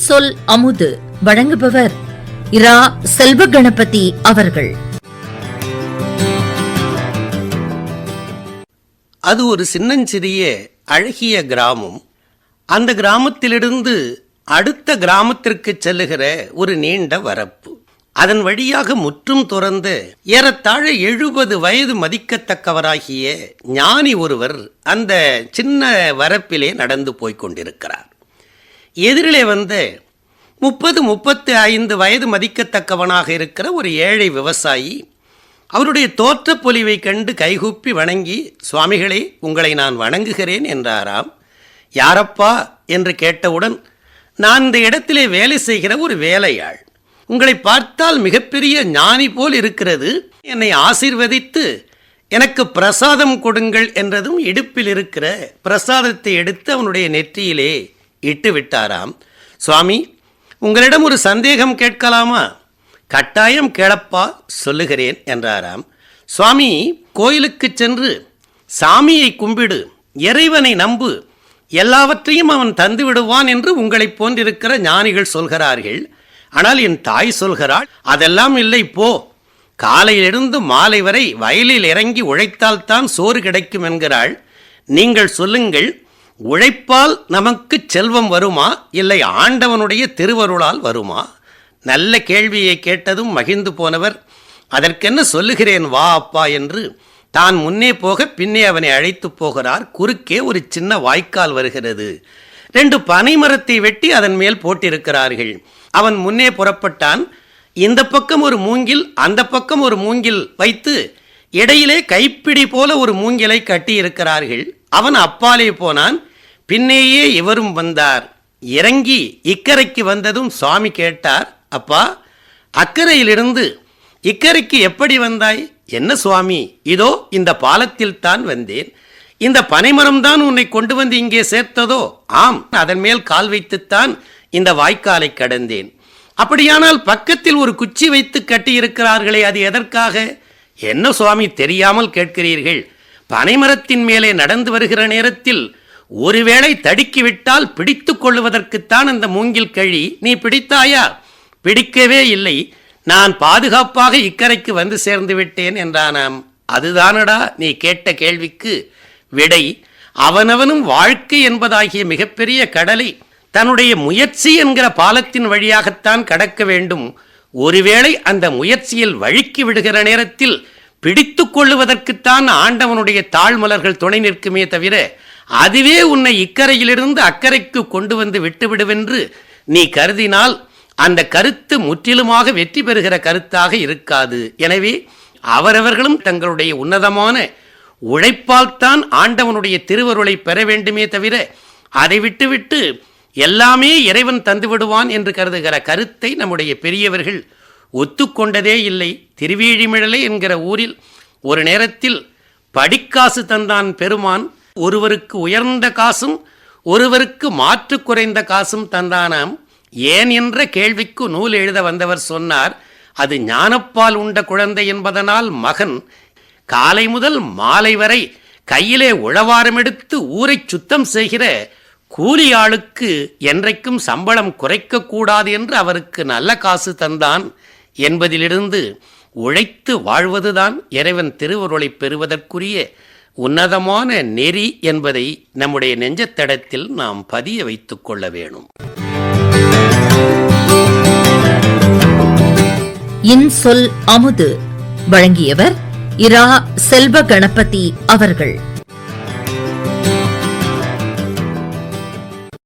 சொல் அமுது. வழங்குபவர் இரா செல்வ கணபதி அவர்கள். அது ஒரு சின்னஞ்சிறிய அழகிய கிராமம். அந்த கிராமத்திலிருந்து அடுத்த கிராமத்திற்கு செல்லுகிற ஒரு நீண்ட வரப்பு. அதன் வழியாக முற்றும் துறந்த ஏறத்தாழ எழுபது வயது மதிக்கத்தக்கவராகிய ஞானி ஒருவர் அந்த சின்ன வரப்பிலே நடந்து போய்க் கொண்டிருக்கிறார். எதிரிலே வந்த முப்பது முப்பத்து ஐந்து வயது மதிக்கத்தக்கவனாக இருக்கிற ஒரு ஏழை விவசாயி அவருடைய தோற்ற பொலிவை கண்டு கைகூப்பி வணங்கி சுவாமிகளே உங்களை நான் வணங்குகிறேன் என்றாராம். யாரப்பா? என்று கேட்டவுடன் நான் இந்த இடத்திலே வேலை செய்கிற ஒரு வேலையாள். உங்களை பார்த்தால் மிகப்பெரிய ஞானி போல் இருக்கிறது. என்னை ஆசிர்வதித்து எனக்கு பிரசாதம் கொடுங்கள் என்றதும் இடுப்பில் இருக்கிற பிரசாதத்தை எடுத்து அவனுடைய நெற்றியிலே இட்டு விட்டாராம் சுவாமி உங்களிடம் ஒரு சந்தேகம் கேட்கலாமா? கட்டாயம் கேளப்பா சொல்லுகிறேன் என்றாராம். சுவாமி கோயிலுக்கு சென்று சாமியை கும்பிடு இறைவனை நம்பு எல்லாவற்றையும் அவன் தந்து விடுவான் என்று உங்களைப் போன்றிருக்கிற ஞானிகள் சொல்கிறார்கள். ஆனால் என் தாய் சொல்கிறாள் அதெல்லாம் இல்லை போ. காலையிலிருந்து மாலை வரை வயலில் இறங்கி உழைத்தால்தான் சோறு கிடைக்கும் என்கிறாள். நீங்கள் சொல்லுங்கள் உழைப்பால் நமக்கு செல்வம் வருமா? இல்லை ஆண்டவனுடைய திருவருளால் வருமா? நல்ல கேள்வியை கேட்டதும் மகிழ்ந்து போனவர் அதற்கென்ன சொல்லுகிறேன் வா அப்பா என்று தான் முன்னே போக பின்னே அவனை அழைத்து போகிறார். குறுக்கே ஒரு சின்ன வாய்க்கால் வருகிறது. ரெண்டு பனைமரத்தை வெட்டி அதன் மேல் போட்டிருக்கிறார்கள். அவன் முன்னே புறப்பட்டான். இந்த பக்கம் ஒரு மூங்கில் அந்த பக்கம் ஒரு மூங்கில் வைத்து இடையிலே கைப்பிடி போல ஒரு மூங்கிலை கட்டியிருக்கிறார்கள் அவன் அப்பாலே போனான். பின்னேயே இவரும் வந்தார். இறங்கி இக்கரைக்கு வந்ததும் சுவாமி கேட்டார் அப்பா அக்கறையிலிருந்து இக்கரைக்கு எப்படி வந்தாய்? என்ன சுவாமி? இதோ இந்த பாலத்தில் தான் வந்தேன். இந்த பனைமரம் தான் உன்னை கொண்டு வந்து இங்கே சேர்த்ததோ? ஆம் அதன் மேல் கால் வைத்துத்தான் இந்த வாய்க்காலை கடந்தேன். அப்படியானால் பக்கத்தில் ஒரு குச்சி வைத்து கட்டியிருக்கிறார்களே அது எதற்காக? என்ன சுவாமி தெரியாமல் கேட்கிறீர்கள்? பனைமரத்தின் மேலே நடந்து வருகிற நேரத்தில் ஒருவேளை தடுக்கிவிட்டால் பிடித்து கொள்வதற்குத்தான் அந்த மூங்கில் கழி நீ பிடித்தாயா? பிடிக்கவே இல்லை. நான் பாதுகாப்பாக இக்கரைக்கு வந்து சேர்ந்து விட்டேன் என்றானாம். அதுதானடா நீ கேட்ட கேள்விக்கு விடை. அவனவனும் வாழ்க்கை என்பதாகிய மிகப்பெரிய கடலை தன்னுடைய முயற்சி என்கிற பாலத்தின் வழியாகத்தான் கடக்க வேண்டும். ஒருவேளை அந்த முயற்சியில் வழுக்கி விடுகிற நேரத்தில் பிடித்து கொள்ளுவதற்குத்தான் ஆண்டவனுடைய தாழ்மலர்கள் துணை நிற்குமே தவிர அதுவே உன்னை இக்கரையிலிருந்து அக்கறைக்கு கொண்டு வந்து விட்டுவிடுவென்று நீ கருதினால் அந்த கருத்து முற்றிலுமாக வெற்றி பெறுகிற கருத்தாக இருக்காது. எனவே அவரவர்களும் தங்களுடைய உன்னதமான உழைப்பால்தான் ஆண்டவனுடைய திருவருளை பெற வேண்டுமே தவிர அதை விட்டுவிட்டு எல்லாமே இறைவன் தந்து விடுவான் என்று கருதுகிற கருத்தை நம்முடைய பெரியவர்கள் ஒத்துக்கொண்டதே இல்லை. திருவேழிமிழலை என்கிற ஊரில் ஒரு நேரத்தில் படிக்காசு தந்தான் பெருமான். ஒருவருக்கு உயர்ந்த காசும் ஒருவருக்கு மாற்று குறைந்த காசும் தந்தானாம். ஏன் என்ற கேள்விக்கு நூல் எழுத வந்தவர் சொன்னார் அது ஞானப்பால் உண்ட குழந்தை என்பதனால் மகன். காலை முதல் மாலை வரை கையிலே உழவாரம் எடுத்து ஊரை சுத்தம் செய்கிற கூலியாளுக்கு என்றைக்கும் சம்பளம் குறைக்கக்கூடாது என்று அவருக்கு நல்ல காசு தந்தான் என்பதிலிருந்து உழைத்து வாழ்வதுதான் இறைவன் திருவருளை பெறுவதற்குரிய உன்னதமான நெறி என்பதை நம்முடைய நெஞ்சத்தடத்தில் நாம் பதிய வைத்துக் கொள்ள வேணும். இன்சொல் அமுது. வழங்கியவர் இரா செல்வ கணபதி அவர்கள்.